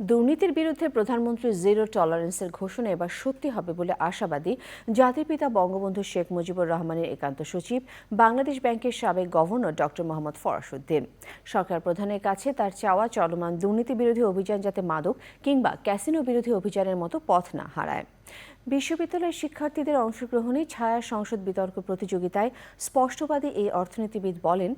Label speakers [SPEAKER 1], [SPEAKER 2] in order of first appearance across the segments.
[SPEAKER 1] দুর্নীতির বিরুদ্ধে প্রধানমন্ত্রী জিরো টলারেন্সের ঘোষণা এবার সত্যি হবে বলে আশাবাদী জাতির পিতা বঙ্গবন্ধু শেখ মুজিবুর রহমানের একান্ত সচিব, বাংলাদেশ ব্যাংকের সাবেক গভর্নর ডক্টর মোহাম্মদ ফরাসুদ্দিন। সরকার প্রধানের কাছে তার চাওয়া চলমান দুর্নীতি বিরোধী অভিযান যাতে মাদক কিংবা ক্যাসিনো বিরোধী অভিযানের মতো পথ না হারায়। বিশ্ববিদ্যালয়ের শিক্ষার্থীদের অংশগ্রহণে ছায়া সংসদ বিতর্ক প্রতিযোগিতায় স্পষ্টবাদী এই অর্থনীতিবিদ বলেন,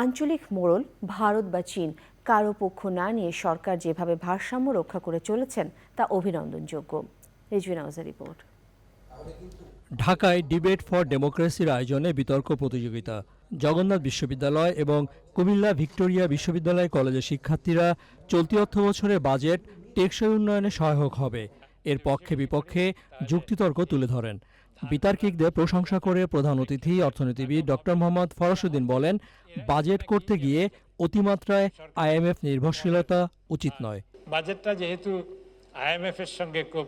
[SPEAKER 1] আঞ্চলিক মোড়ল ভারত বা চীন কারও পক্ষ না নিয়ে সরকার যেভাবে ভারসাম্য রক্ষা করে চলেছেন, তা অভিনন্দনযোগ্য। রিপোর্ট।
[SPEAKER 2] ঢাকায় ডিবেট ফর ডেমোক্রেসির আয়োজনে বিতর্ক প্রতিযোগিতা। জগন্নাথ বিশ্ববিদ্যালয় এবং কুমিল্লা ভিক্টোরিয়া বিশ্ববিদ্যালয় কলেজের শিক্ষার্থীরা চলতি অর্থ বছরে বাজেট টেকসই উন্নয়নে সহায়ক হবে। এর পক্ষে বিপক্ষে যুক্তিতর্ক তুলে ধরেন। বিতার্কিকদের প্রশংসা করে প্রধান অতিথি অর্থনীতিবিদ ডক্টর মোহাম্মদ ফরসুদ্দিন বলেন, বাজেট করতে গিয়ে অতিমাত্রায় আইএমএফ নির্ভরশীলতা উচিত নয়।
[SPEAKER 3] বাজেটটা যেহেতু আইএমএফ এর সঙ্গে খুব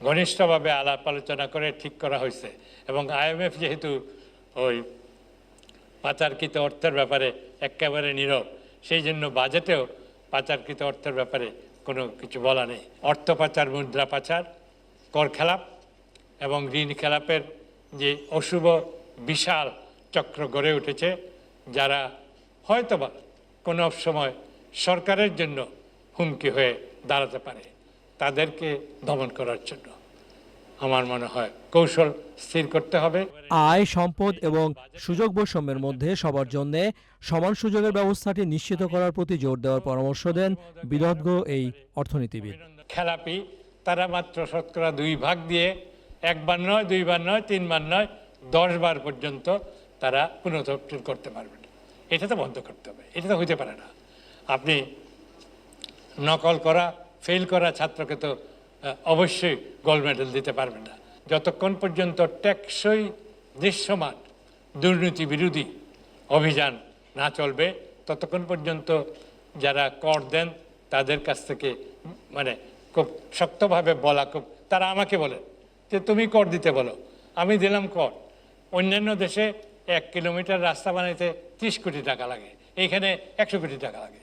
[SPEAKER 3] ঘনিষ্ঠভাবে আলাপ আলোচনা করে ঠিক করা হয়েছে এবং আইএমএফ যেহেতু ওই পাচারকৃত অর্থের ব্যাপারে একেবারে নীরব, সেই জন্য বাজেটেও পাচারকৃত অর্থের ব্যাপারে কোনো কিছু বলা নেই। অর্থ পাচার, মুদ্রা পাচার, কর খেলাপ এবং ঋণ খেলাপের যে অশুভ বিশাল চক্র গড়ে উঠেছে, যারা হয়তোবা কোনো সময় সরকারের জন্য হুমকি হয়ে দাঁড়াতে পারে তাদেরকে দমন করার জন্য। আমার মনে হয় কৌশল স্থির করতে হবে।
[SPEAKER 2] আয় সম্পদ এবং সুযোগ বৈষম্যের মধ্যে সবার জন্য সমান সুযোগের ব্যবস্থাটি নিশ্চিত করার প্রতি জোর দেওয়ার পরামর্শ দেন বিদগ্ধ এই অর্থনীতিবিদ।
[SPEAKER 3] খেলাপি তারা মাত্র শতকরা দুই ভাগ দিয়ে একবার নয় দুইবার নয় তিনবার নয় দশ বার পর্যন্ত তারা পুনরুত্থান করতে পারবে এটা তো বন্ধ করতে হবে এটা তো হইতে পারে না। আপনি নকল করা ফেল করা ছাত্রকে তো অবশ্যই গোল্ড মেডেল দিতে পারবেন না। যতক্ষণ পর্যন্ত টেকসই দৃশ্যমান দুর্নীতি বিরোধী অভিযান না চলবে, ততক্ষণ পর্যন্ত যারা কর দেন তাদের কাছ থেকে মানে খুব শক্তভাবে বলা খুব, তারা আমাকে বলে যে, তুমি কর দিতে বলো, আমি দিলাম কর। অন্যান্য দেশে এক কিলোমিটার রাস্তা বানাইতে ত্রিশ কোটি টাকা লাগে। এইখানে একশো কোটি টাকা লাগে।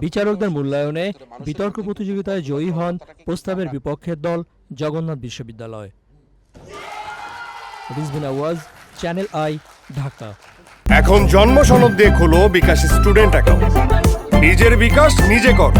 [SPEAKER 2] বিচারকদের মূল্যায়নে বিতর্ক প্রতিযোগিতায় জয়ী হন প্রস্তাবের বিপক্ষের দল জগন্নাথ বিশ্ববিদ্যালয়। আওয়াজ চ্যানেল আই ঢাকা।
[SPEAKER 4] এখন জন্ম সনদ দিয়ে খোলো বিকাশ স্টুডেন্ট অ্যাকাউন্ট। নিজের বিকাশ নিজে কর।